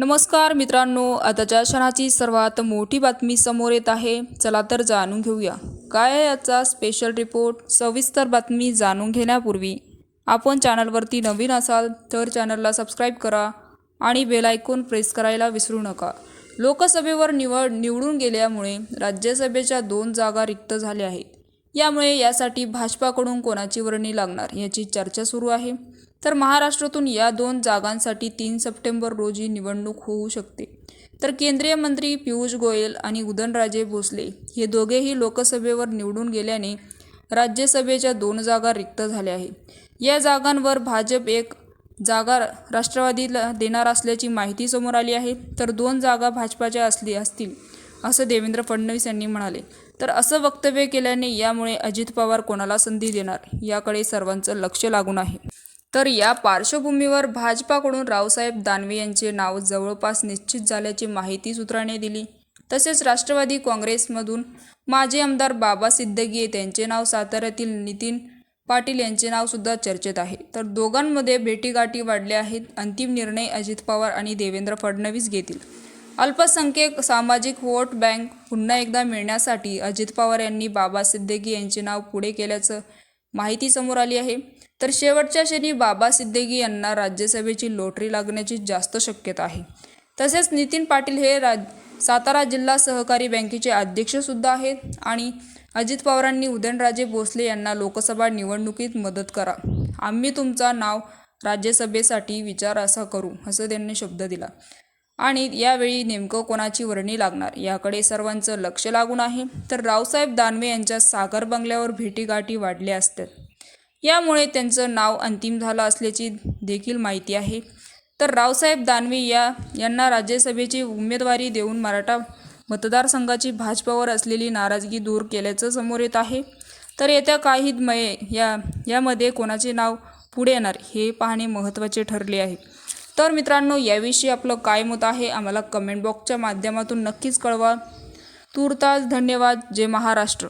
नमस्कार मित्रांनो आताच्या क्षणाची सर्वात मोठी बातमी समोर येत आहे. चला तर जाणून घेऊया. काय याचा स्पेशल रिपोर्ट सविस्तर बातमी जाणून घेण्यापूर्वी आपण चॅनलवरती नवीन असाल तर चॅनलला सबस्क्राईब करा आणि बेल आयकॉन प्रेस करायला विसरू नका. लोकसभेवर निवड निवडून गेल्यामुळे राज्यसभेच्या दोन जागा रिक्त झाल्या आहेत. यामुळे यासाठी भाजपाकडून कोणाची वर्णी लागणार याची चर्चा सुरू आहे. तर महाराष्ट्रातून या दोन जागांसाठी तीन सप्टेंबर रोजी निवडणूक होऊ शकते. तर केंद्रीय मंत्री पियुष गोयल आणि उदयनराजे भोसले हे दोघेही लोकसभेवर निवडून गेल्याने राज्यसभेच्या दोन जागा रिक्त झाल्या आहेत. या जागांवर भाजप एक जागा राष्ट्रवादीला देणार असल्याची माहिती समोर आली आहे. तर दोन जागा भाजपाच्या असली असतील असं देवेंद्र फडणवीस यांनी म्हणाले. तर असं वक्तव्य केल्याने यामुळे अजित पवार कोणाला संधी देणार याकडे सर्वांचं लक्ष लागून आहे. तर या पार्श्वभूमीवर भाजपाकडून रावसाहेब दानवे यांचे नाव जवळपास निश्चित झाल्याची माहिती सूत्राने दिली. तसेच राष्ट्रवादी काँग्रेसमधून माजी आमदार बाबा सिद्धगी त्यांचे नाव साताऱ्यातील नितीन पाटील यांचे नावसुद्धा चर्चेत आहे. तर दोघांमध्ये भेटीगाठी वाढल्या आहेत. अंतिम निर्णय अजित पवार आणि देवेंद्र फडणवीस घेतील. अल्पसंख्यक सामाजिक व्होट बँक पुन्हा एकदा मिळण्यासाठी अजित पवार यांनी बाबा सिद्धगी यांचे नाव पुढे केल्याचं माहिती समोर आली आहे. तर शेवटच्या क्षणी बाबा सिद्दीकी यांना राज्यसभेची लोटरी लागण्याची जास्त शक्यता आहे. तसेच नितीन पाटील हे राज सातारा जिल्हा सहकारी बँकेचे अध्यक्षसुद्धा आहेत आणि अजित पवारांनी उदयनराजे भोसले यांना लोकसभा निवडणुकीत मदत करा. आम्ही तुमचा नाव राज्यसभेसाठी विचार असा करू असं त्यांनी शब्द दिला. आणि यावेळी नेमकं कोणाची वर्णी लागणार याकडे सर्वांचं लक्ष लागून आहे. तर रावसाहेब दानवे यांच्या सागर बंगल्यावर भेटीगाठी वाढल्या असतात यामुळे त्यांचं नाव अंतिम झालं असल्याची देखील माहिती आहे. तर रावसाहेब दानवे या यांना राज्यसभेची उमेदवारी देऊन मराठा मतदारसंघाची भाजपावर असलेली नाराजगी दूर केल्याचं समोर येत आहे. तर येत्या काही मये या यामध्ये कोणाचे नाव पुढे येणार हे पाहणे महत्त्वाचे ठरले आहे. तर मित्रांनो याविषयी आपलं काय मत आहे आम्हाला कमेंट बॉक्सच्या माध्यमातून नक्कीच कळवा. तूर्तास धन्यवाद. जय महाराष्ट्र.